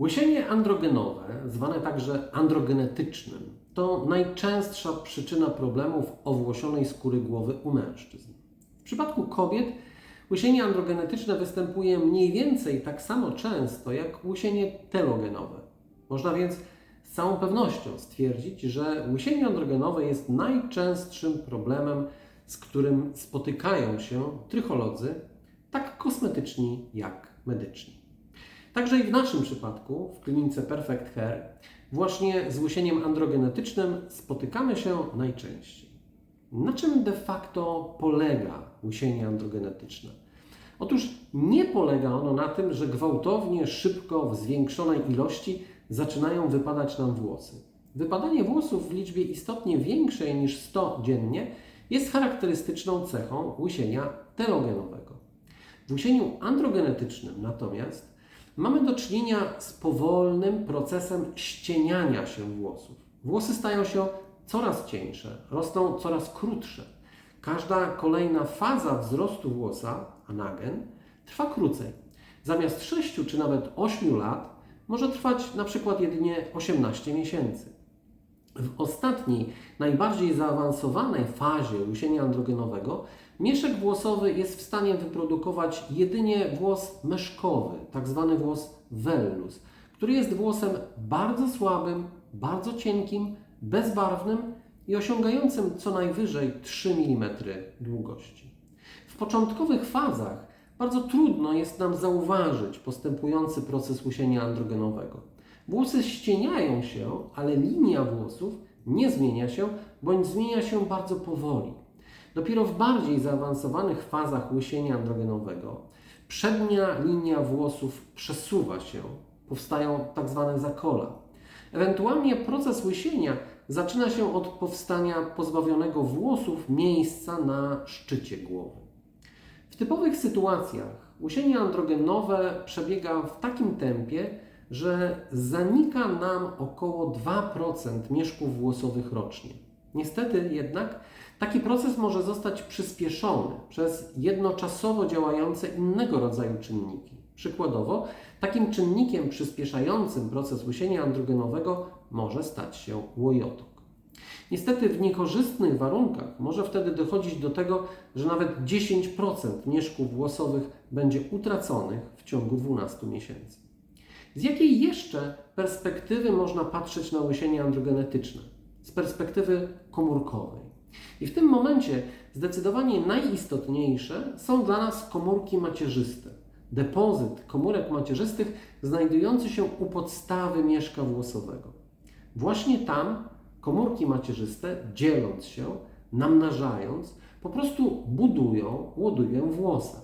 Łysienie androgenowe, zwane także androgenetycznym, to najczęstsza przyczyna problemów owłosionej skóry głowy u mężczyzn. W przypadku kobiet łysienie androgenetyczne występuje mniej więcej tak samo często jak łysienie telogenowe. Można więc z całą pewnością stwierdzić, że łysienie androgenowe jest najczęstszym problemem, z którym spotykają się trycholodzy, tak kosmetyczni jak medyczni. Także i w naszym przypadku, w klinice Perfect Hair, właśnie z łysieniem androgenetycznym spotykamy się najczęściej. Na czym de facto polega łysienie androgenetyczne? Otóż nie polega ono na tym, że gwałtownie, szybko, w zwiększonej ilości zaczynają wypadać nam włosy. Wypadanie włosów w liczbie istotnie większej niż 100 dziennie jest charakterystyczną cechą łysienia telogenowego. W łysieniu androgenetycznym natomiast mamy do czynienia z powolnym procesem ścieniania się włosów. Włosy stają się coraz cieńsze, rosną coraz krótsze. Każda kolejna faza wzrostu włosa, anagen, trwa krócej. Zamiast 6 czy nawet 8 lat może trwać na przykład jedynie 18 miesięcy. W ostatniej, najbardziej zaawansowanej fazie łysienia androgenowego mieszek włosowy jest w stanie wyprodukować jedynie włos meszkowy, tak zwany włos vellus, który jest włosem bardzo słabym, bardzo cienkim, bezbarwnym i osiągającym co najwyżej 3 mm długości. W początkowych fazach bardzo trudno jest nam zauważyć postępujący proces łysienia androgenowego. Włosy ścieniają się, ale linia włosów nie zmienia się bądź zmienia się bardzo powoli. Dopiero w bardziej zaawansowanych fazach łysienia androgenowego przednia linia włosów przesuwa się, powstają tak zwane zakola. Ewentualnie proces łysienia zaczyna się od powstania pozbawionego włosów miejsca na szczycie głowy. W typowych sytuacjach łysienie androgenowe przebiega w takim tempie, że zanika nam około 2% mieszków włosowych rocznie. Niestety jednak taki proces może zostać przyspieszony przez jednoczasowo działające innego rodzaju czynniki. Przykładowo, takim czynnikiem przyspieszającym proces łysienia androgenowego może stać się łojotok. Niestety w niekorzystnych warunkach może wtedy dochodzić do tego, że nawet 10% mieszków włosowych będzie utraconych w ciągu 12 miesięcy. Z jakiej jeszcze perspektywy można patrzeć na łysienie androgenetyczne? Z perspektywy komórkowej. I w tym momencie zdecydowanie najistotniejsze są dla nas komórki macierzyste. Depozyt komórek macierzystych znajdujący się u podstawy mieszka włosowego. Właśnie tam komórki macierzyste, dzieląc się, namnażając, po prostu budują, łodują włosa.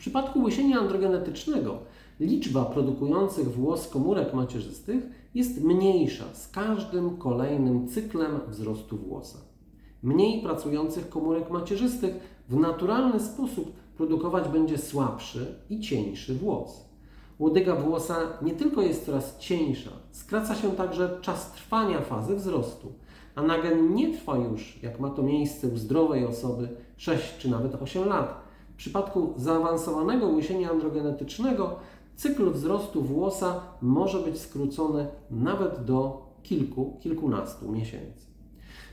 W przypadku łysienia androgenetycznego liczba produkujących włos komórek macierzystych jest mniejsza z każdym kolejnym cyklem wzrostu włosa. Mniej pracujących komórek macierzystych w naturalny sposób produkować będzie słabszy i cieńszy włos. Łodyga włosa nie tylko jest coraz cieńsza, skraca się także czas trwania fazy wzrostu. A nagen nie trwa już, jak ma to miejsce u zdrowej osoby, 6 czy nawet 8 lat. W przypadku zaawansowanego łysienia androgenetycznego cykl wzrostu włosa może być skrócony nawet do kilku, kilkunastu miesięcy.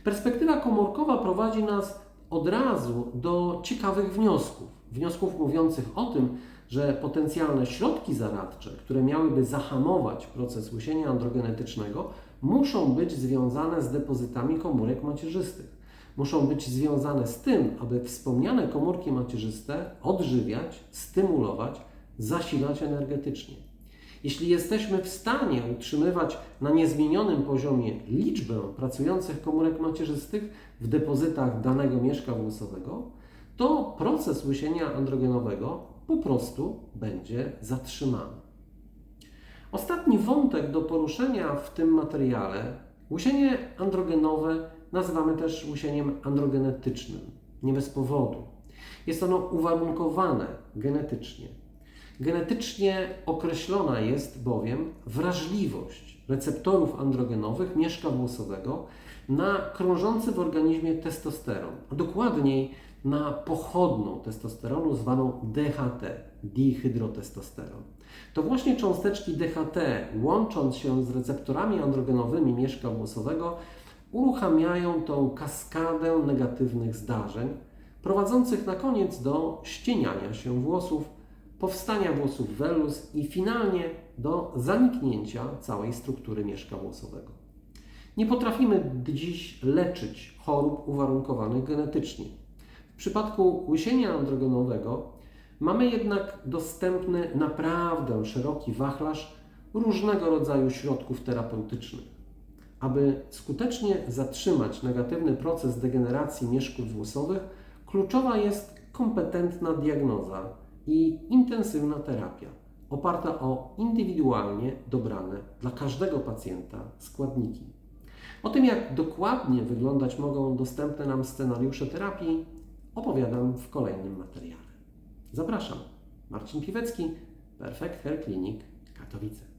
Perspektywa komórkowa prowadzi nas od razu do ciekawych wniosków. Wniosków mówiących o tym, że potencjalne środki zaradcze, które miałyby zahamować proces łysienia androgenetycznego, muszą być związane z depozytami komórek macierzystych. Muszą być związane z tym, aby wspomniane komórki macierzyste odżywiać, stymulować, zasilać energetycznie. Jeśli jesteśmy w stanie utrzymywać na niezmienionym poziomie liczbę pracujących komórek macierzystych w depozytach danego mieszka włosowego, to proces łysienia androgenowego po prostu będzie zatrzymany. Ostatni wątek do poruszenia w tym materiale, łysienie androgenowe nazywamy też łysieniem androgenetycznym, nie bez powodu. Jest ono uwarunkowane genetycznie. Genetycznie określona jest bowiem wrażliwość receptorów androgenowych mieszka włosowego na krążący w organizmie testosteron, a dokładniej na pochodną testosteronu zwaną DHT, dihydrotestosteron. To właśnie cząsteczki DHT, łącząc się z receptorami androgenowymi mieszka włosowego, uruchamiają tą kaskadę negatywnych zdarzeń, prowadzących na koniec do ścieniania się włosów, powstania włosów vellus i finalnie do zaniknięcia całej struktury mieszka włosowego. Nie potrafimy dziś leczyć chorób uwarunkowanych genetycznie. W przypadku łysienia androgenowego mamy jednak dostępny naprawdę szeroki wachlarz różnego rodzaju środków terapeutycznych. Aby skutecznie zatrzymać negatywny proces degeneracji mieszków włosowych, kluczowa jest kompetentna diagnoza i intensywna terapia, oparta o indywidualnie dobrane dla każdego pacjenta składniki. O tym, jak dokładnie wyglądać mogą dostępne nam scenariusze terapii, opowiadam w kolejnym materiale. Zapraszam. Marcin Piwecki, Perfect Hair Clinic, Katowice.